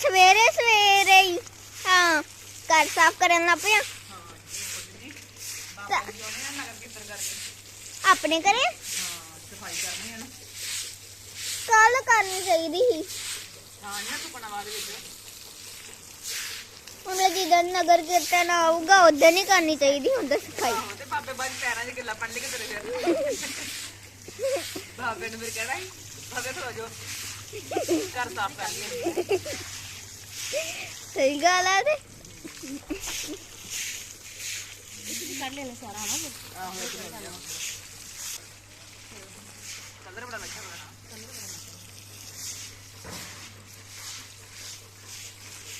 ਸਵੇਰੇ ਸਵੇਰੇ ਹੀ ਹਾਂ ਘਰ ਸਾਫ਼ ਕਰਨ ਲੱਗ ਪਿਆ ਤਾਂ ਆਪਣੇ ਘਰੇ ਸਫ਼ਾਈ ਕਰਨੀ ਹੈ ਨਾ ਕੱਲ ਕਰਨੀ ਚਾਹੀਦੀ ਸੀ ਹਾਂ ਨਾ ਤੂੰ ਪਣਾਵਾ ਦੇ ਵਿੱਚ ਹੁਣ ਜਦੋਂ ਨਗਰ ਕੀਰਤਨ ਆਊਗਾ ਉਦੋਂ ਨਹੀਂ ਕਰਨੀ ਚਾਹੀਦੀ ਹੁੰਦਾ ਸਫ਼ਾਈ ਆਹੋ ਤੇ ਬਾਬੇ ਬਾਜ ਪੈਰਾਂ 'ਚ ਗਿੱਲਾ ਪੰਡ ਕੇ ਤੇਰੇ ਫਿਰ ਬਾਬੇ ਨੂੰ ਫਿਰ ਕਹਿਣਾ ਸੀ ਬਾਬੇ ਖਲੋ ਜੋ ਘਰ ਸਾਫ਼ ਕਰ ਲਈਏ ਸਹੀ ਗੱਲ ਹੈ ਤੇ। ਆਹੋ ਕਲਰ ਬੜਾ ਲੱਗਾ ਬੜਾ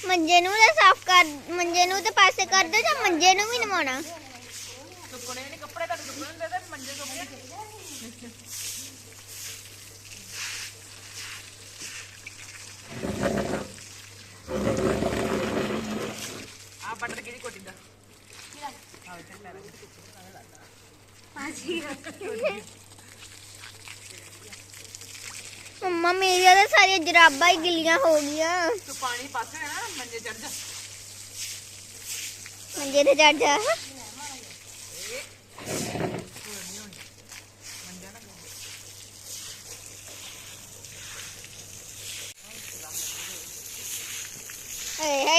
ਮੰਜੇ ਨੂੰ ਤਾਂ ਸਾਫ਼ ਕਰ, ਮੰਜੇ ਨੂੰ ਤੇ ਪਾਸੇ ਕਰ ਦੋ ਜਾਂ ਮੰਜੇ ਨੂੰ ਵੀ ਨਵਾਉਣਾ? ਸੁੱਕਣੇ ਨਹੀਂ, ਕੱਪੜੇ ਤਾਂ ਸੁੱਕਣੇ ਹੁੰਦੇ ਤੇ ਮੰਜੇ ਸੁੱਕਣੇ ਕੋਟੀ ਦਾ? ਆਹ ਮੰਮਾ ਮੇਰੀਆਂ ਤਾਂ ਸਾਰੀਆਂ ਜਰਾਬਾਂ ਹੀ ਗਿੱਲੀਆਂ ਹੋ ਗਈਆਂ। ਤੂੰ ਪਾਣੀ ਪਾਸੇ ਹੈ ਨਾ ਮੰਜੇ ਚੜ ਜਾ। ਮੰਜੇ ਤੇ ਚੜ ਜਾ।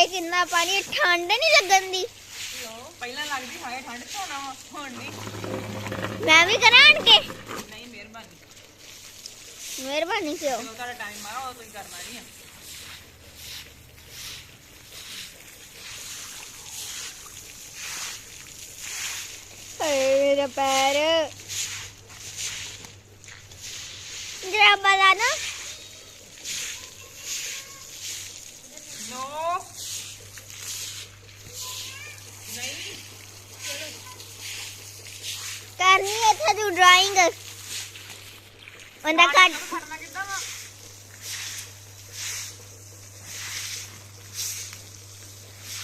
ਹਾਏ ਕਿੰਨਾ ਪਾਣੀ ਠੰਡ ਨਹੀਂ ਲੱਗਣ ਦੀ। ਲੋ ਪਹਿਲਾਂ ਲੱਗਦੀ ਹਾਏ ਠੰਡ ਚ ਹੋਣਾ ਵਾ ਹੁਣ ਨਹੀਂ। ਮੈਂ ਵੀ ਕਰਾਂ ਆਣ ਕੇ? ਨਹੀਂ ਮਿਹਰਬਾਨੀ। ਮਿਹਰਬਾਨੀ ਕਿਉਂ? ਜਦੋਂ ਤੁਹਾਡਾ ਟਾਈਮ ਆ ਉਹ ਤੁਸੀਂ ਕਰਨਾ ਨਹੀਂ ਆ। ਹਾਏ ਮੇਰਾ ਪੈਰ। ਜਰਾਬਾਂ ਲਾ ਨਾ ਨੋ ਨਹੀਂ ਕਰਨੀ ਤੂੰ ਡਰਾਇੰਗ ਉਹਦਾ ਕੱਟ ਖੜਨਾ ਕਿੱਦਾਂ ਵਾ?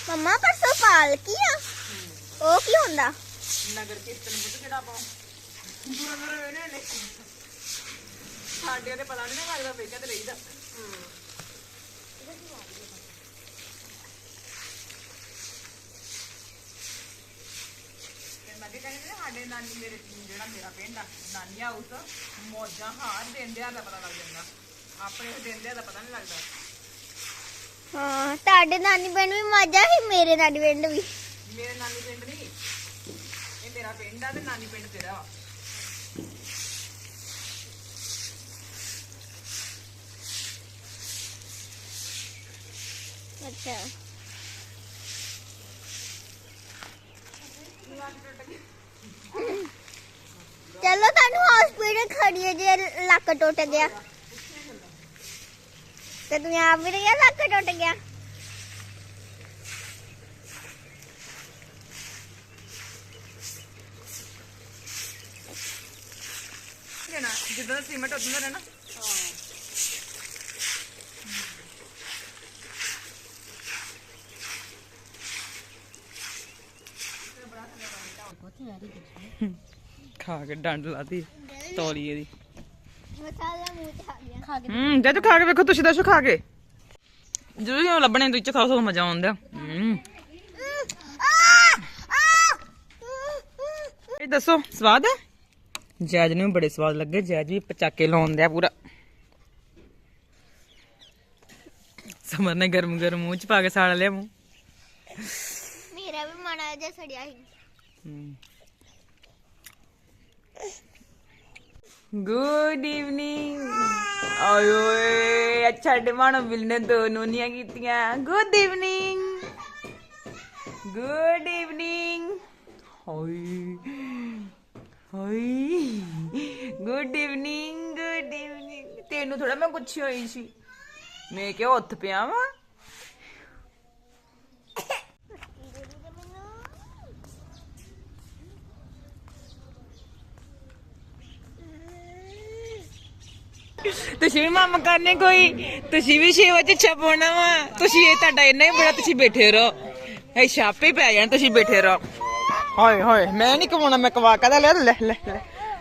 ਮੰਮਾ ਪਰਸੋਂ ਪਾਲ ਕੀ ਆ ਉਹ ਕੀ ਹੁੰਦਾ? ਨਗਰ ਕੀਰਤਨ ਬੁੱਧ ਜਿਹੜਾ ਆਪਾਂ ਦੂਰ ਦੂਰ ਵੇਣੇ ਨੇ ਸਾਡੇ ਉਹਦੇ ਪਤਾ ਨਹੀਂ ਲੱਗਦਾ ਵੇਖਿਆ ਤੇ ਲਈਦਾ ਤੇ ਕਹਿੰਦੀ ਨਾ ਸਾਡੇ ਨਾਨੀ ਮੇਰੇ ਜਿਹੜਾ ਮੇਰਾ ਪਿੰਡ ਆ ਨਾਨੀ ਹਾਊਸ ਮੌਜਾਂ ਹਾਰ ਦਿੰਦਿਆਂ ਦਾ ਪਤਾ ਲੱਗ ਜਾਂਦਾ। ਆਪਣੇ ਦਿੰਦਿਆਂ ਦਾ ਪਤਾ ਨਹੀਂ ਲੱਗਦਾ। ਹਾਂ ਤੁਹਾਡੇ ਨਾਨੀ ਪਿੰਡ ਵੀ ਮਜ਼ਾ ਸੀ ਮੇਰੇ ਨਾਨੀ ਪਿੰਡ ਵੀ। ਮੇਰੇ ਨਾਨੀ ਪਿੰਡ ਨਹੀਂ ਇਹ ਮੇਰਾ ਪਿੰਡ ਆ ਤੇ ਨਾਨੀ ਪਿੰਡ ਤੇਰਾ ਵਾ ਅੱਛਾ। ਚਲੋ ਵੀਰੇ ਖੜੀਏ ਜੇ ਲੱਕ ਟੁੱਟ ਗਿਆ ਤੇ ਤੂੰ ਆਪ ਵੀਰੇ ਲੱਕ ਟੁੱਟ ਗਿਆ ਨਾ ਜਿੱਦਾਂ ਸੀਮੈਂਟ ਉਦੋਂ ਦਾ ਰਹਿਣਾ ਹਾਂ ਬਹੁਤ ਸਾਰੀ ਦੇਖੀ ਖਾ ਕੇ ਡੰਡ ਲਾਦੀ ਤੌਲੀਏ ਦੀ। ਮਸਾਲਾ ਮੂੰਹ ਚ ਆ ਗਿਆ। ਹੂੰ ਜਦ ਖਾ ਕੇ ਵੇਖੋ ਤੁਸੀਂ ਦੱਸੋ ਖਾ ਕੇ। ਜਦੋਂ ਹੀ ਲੱਭਣੇ ਤੋਂ ਇੱਥੇ ਖਾਓ ਸੋ ਮਜ਼ਾ ਆਉਂਦਾ। ਹੂੰ। ਇਹ ਦੱਸੋ ਸਵਾਦ ਹੈ? ਜੈਜ ਨੂੰ ਵੀ ਬੜੇ ਸਵਾਦ ਲੱਗੇ ਜੈਜ ਵੀ ਪਚਾਕੇ ਲਾਉਂਦੇ ਆ ਪੂਰਾ। ਸਮਰ ਨੇ ਗਰਮ ਗਰਮ ਮੂੰਹ ਚ ਪਾ ਕੇ ਸਾੜ ਲਿਆ ਮੂੰਹ। ਮੇਰਾ ਵੀ ਮਾੜਾ ਜਿਹਾ ਸੜਿਆ ਸੀ। ਗੁੱਡ ਈਵਨਿੰਗ ਆਏ ਓਏ ਅੱਛਾ, ਡਿਮਾਂਡ ਬਿਲ ਦੋ ਨੂਨੀਆਂ ਕੀਤੀਆਂ। ਗੁੱਡ ਈਵਨਿੰਗ ਗੁੱਡ ਈਵਨਿੰਗ ਹੋਈ hi good evening good evening ਤੈਨੂੰ ਥੋੜਾ ਮੈਂ ਪੁੱਛੀ ਹੋਈ ਸੀ। ਮੈਂ ਕਿਹਾ ਉੱਠ ਪਿਆ ਵਾਂ। ਤੁਸੀਂ ਵੀ ਮਾਮਾ ਕਰਨੇ ਕੋਈ? ਤੁਸੀਂ ਵੀ ਸ਼ੇਵਾ ਚ ਛਪਣਾ ਵਾ। ਤੁਸੀਂ ਇਹ ਤੁਹਾਡਾ ਇੰਨਾ ਹੀ ਬੜਾ ਤੁਸੀਂ ਬੈਠੇ ਰਹੋ। ਇਹ ਛਾਪੇ ਪੈ ਜਾਣ ਤੁਸੀਂ ਬੈਠੇ ਰਹੋ। ਹਾਏ ਹਾਏ ਮੈਂ ਨਹੀਂ ਕਮਾਉਣਾ ਮੈਂ ਕਵਾ ਕਦਾ ਲੈ ਲੈ ਲੈ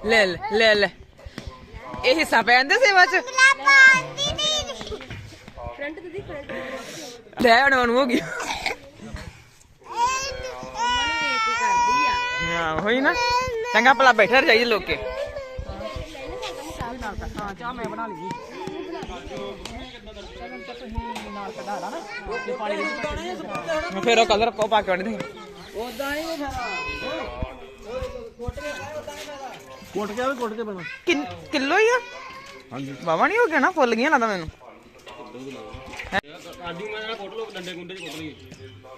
ਲੈ। ਲੈ ਲੈ ਇਹ ਹਿੱਸਾ ਪੈ ਜਾਂਦਾ ਸੇਵਾ ਚ? ਲੈ ਹੁਣ ਉਹਨੂੰ ਹੋ ਗਈ। ਹਾਂ ਹੋਈ ਨਾ। ਚੰਗਾ ਭਲਾ ਬੈਠਾ ਰਜਾਈ ਲੋਕੇ। ਹਾਂ ਚਾਹ ਮੈਂ ਬਣਾ ਲਈ ਫਿਰ ਉਹ ਕਲਰ ਕੋ ਪਾ ਕੇ ਆਉਣੀ ਉਦਾਂ ਹੀ ਉਹ ਕੁੱਟ ਕੇ ਆਵੇ ਕੁੱਟ ਕੇ ਬਣਾ ਕਿੰਨ ਕਿਲੋ ਹੀ ਆ? ਹਾਂਜੀ। ਵਾਵਾ ਨਹੀਂ ਹੋ ਗਿਆ ਨਾ ਫੁੱਲ ਗਈਆਂ ਲੱਗਦਾ ਮੈਨੂੰ।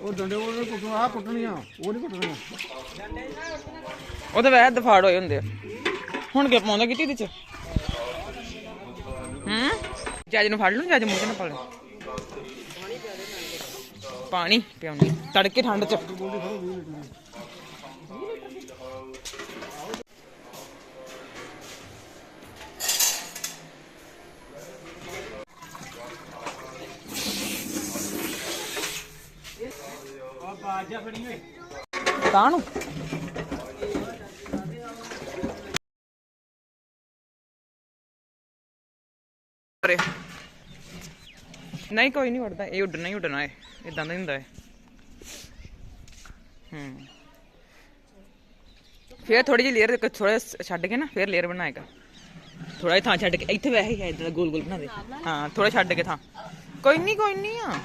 ਉਹ ਡੰਡੇ ਉਹ ਕੁੱਟਣਾ ਆ ਕੁੱਟਣੀਆਂ ਉਹ ਨਹੀਂ ਕੁੱਟਣੀਆਂ ਉਹ ਤਾਂ ਵੈਸੇ ਦਫਾੜ ਹੋਏ ਹੁੰਦੇ ਆ। ਹੁਣ ਕੀ ਪਾਉਂਦਾ ਕਿਤੇ ਇਹਦੇ ਚ ਹੂੰ? ਜੱਜ ਨੂੰ ਫੜ ਲੂ ਜੱਜ ਮੂੰਹ ਨਾ ਪਾ ਪਾਣੀ ਪਿਆਉਣੀ, ਤੜਕੇ ਠੰਡ ਚ। ਤਾਂ ਨੂੰ ਅਰੇ ਨਹੀਂ, ਕੋਈ ਨਹੀਂ ਉੱਡਦਾ ਇਹ ਉੱਡਣਾ ਹੀ ਉੱਡਣਾ ਹੈ ਇਦਾਂ ਦਾ ਹੀ ਹੁੰਦਾ ਹੈ ਹੂੰ। ਫੇਰ ਥੋੜੀ ਜਿਹੀ ਲੇਅਰ ਥੋੜਾ ਛੱਡ ਕੇ ਨਾ, ਫੇਰ ਲੇਅਰ ਬਣਾਏਗਾ। ਥੋੜਾ ਜਿਹਾ ਥਾਂ ਛੱਡ ਕੇ। ਇੱਥੇ ਵੈਸੇ ਹੀ ਹੈ, ਇਦਾਂ ਗੋਲ ਗੋਲ ਬਣਾ ਦੇ। ਹਾਂ ਥੋੜਾ ਛੱਡ ਕੇ ਥਾਂ। ਕੋਈ ਨਹੀਂ ਕੋਈ ਨਹੀਂ ਆ।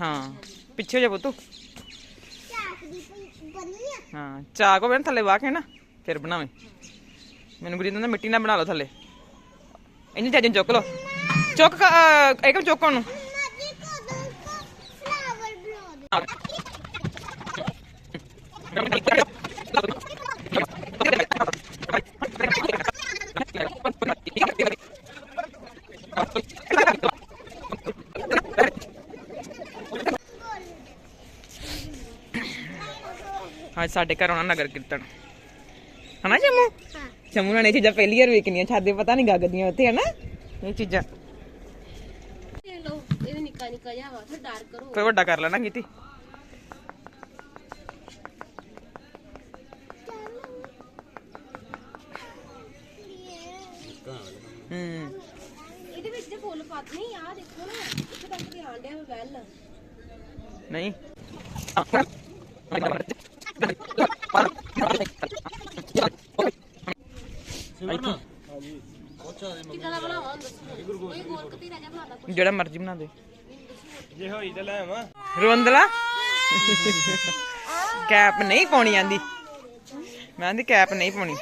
ਹਾਂ। ਪਿੱਛੇ ਜਾ ਪੁੱਤੂ ਹਾਂ ਚਾਕ ਹੋਵੇ ਨਾ ਥੱਲੇ ਵਾਹ ਕੇ ਨਾ ਫਿਰ ਬਣਾਵੇਂ। ਮੈਨੂੰ ਗੁਰੀ ਕਹਿੰਦਾ ਮਿੱਟੀ ਨਾਲ ਬਣਾ ਲਓ ਥੱਲੇ। ਇਹਨੂੰ ਜੱਜ ਚੁੱਕ ਲਓ। ਚੁੱਕ ਕ- ਅਹ, ਇੱਕਮ ਚੁੱਕ ਉਹਨੂੰ? ਸਾਡੇ ਘਰ ਆਉਣਾ ਨਗਰ ਕੀਰਤਨ। ਹਨਾ ਜੰਮੂ? ਜੰਮੂ ਨਾਲ ਇਹ ਚੀਜ਼ਾਂ ਪਹਿਲੀ ਵਾਰ ਵੇਖਣੀਆਂ ਛਾਦੇ ਪਤਾ ਨਹੀਂ ਗਾਗਦੀਆਂ ਉੱਥੇ ਹਨਾ? ਇਹ ਚੀਜ਼ਾਂ। ਲੋ ਇਹ ਨਿੱਕਾ ਨਿੱਕਾ ਜਿਹਾ ਵਾ ਫਿਰ ਡਾਰਕ ਕਰੋ। ਕੋਈ ਵੱਡਾ ਕਰ ਲੈਣਾ ਕੀਤੀ ਹੂੰ। ਇਹਦੇ ਵਿੱਚ ਤੇ ਫੁੱਲ ਪੱਤ ਨਹੀਂ ਆ ਦੇਖੋ ਨਾ ਇੱਥੇ ਤੱਕ ਤੇ ਆਂਡਿਆ ਵੈਲ ਨਹੀਂ। ਜਿਹੜਾ ਮਰਜ਼ੀ ਬਣਾ ਦੇ। ਜੇ ਹੋਈ ਤੇ ਲੈ ਆਵਾਂ ਰੋਂਦਲਾ ਕੈਪ ਨਹੀਂ ਪਾਉਣੀ ਆਂਦੀ। ਮੈਂ ਆਂਦੀ ਕੈਪ ਨਹੀਂ ਪਾਉਣੀ।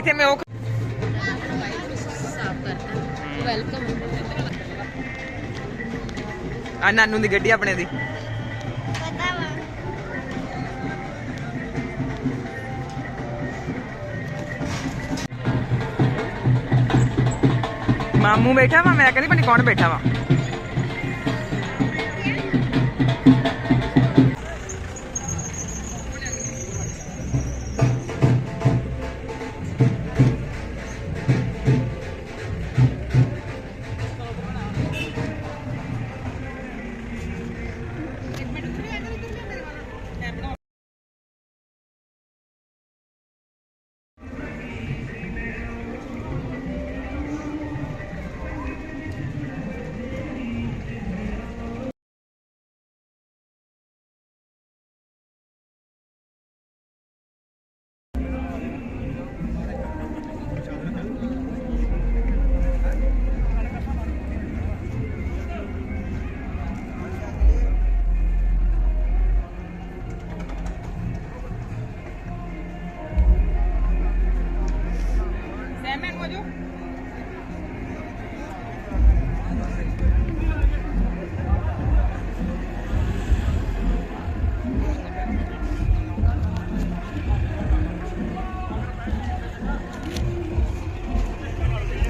ਇੱਥੇ ਮੈਂ ਉਹ ਵੈਲਕਮ ਆ ਨਾਨੂ ਦੀ ਗੱਡੀ ਆਪਣੇ ਦੀ। ਪਤਾ ਵਾ ਮਾਮੂ ਬੈਠਾ ਵਾ ਮੈਂ ਕਹਿੰਦੀ ਪਣੀ ਕੌਣ ਬੈਠਾ ਵਾ।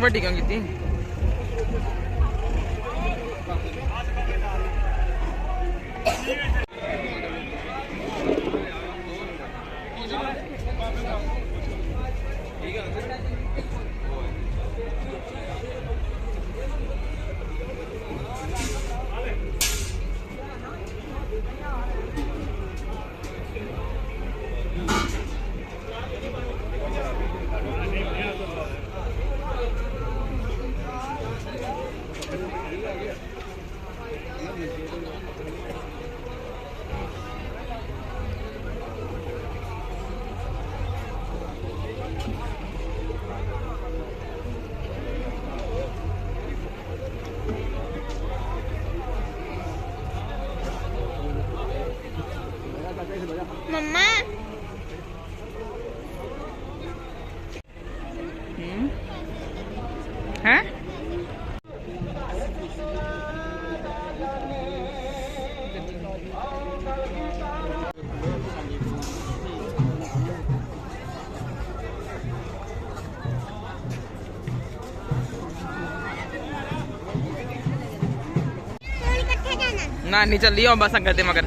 ਵੱਡੀ ਕਿਉਂ ਕੀਤੀ? ਨਾਨੀ ਚੱਲੀ ਆ ਬਸ ਅੰਕਲ ਦੇ ਮਗਰ।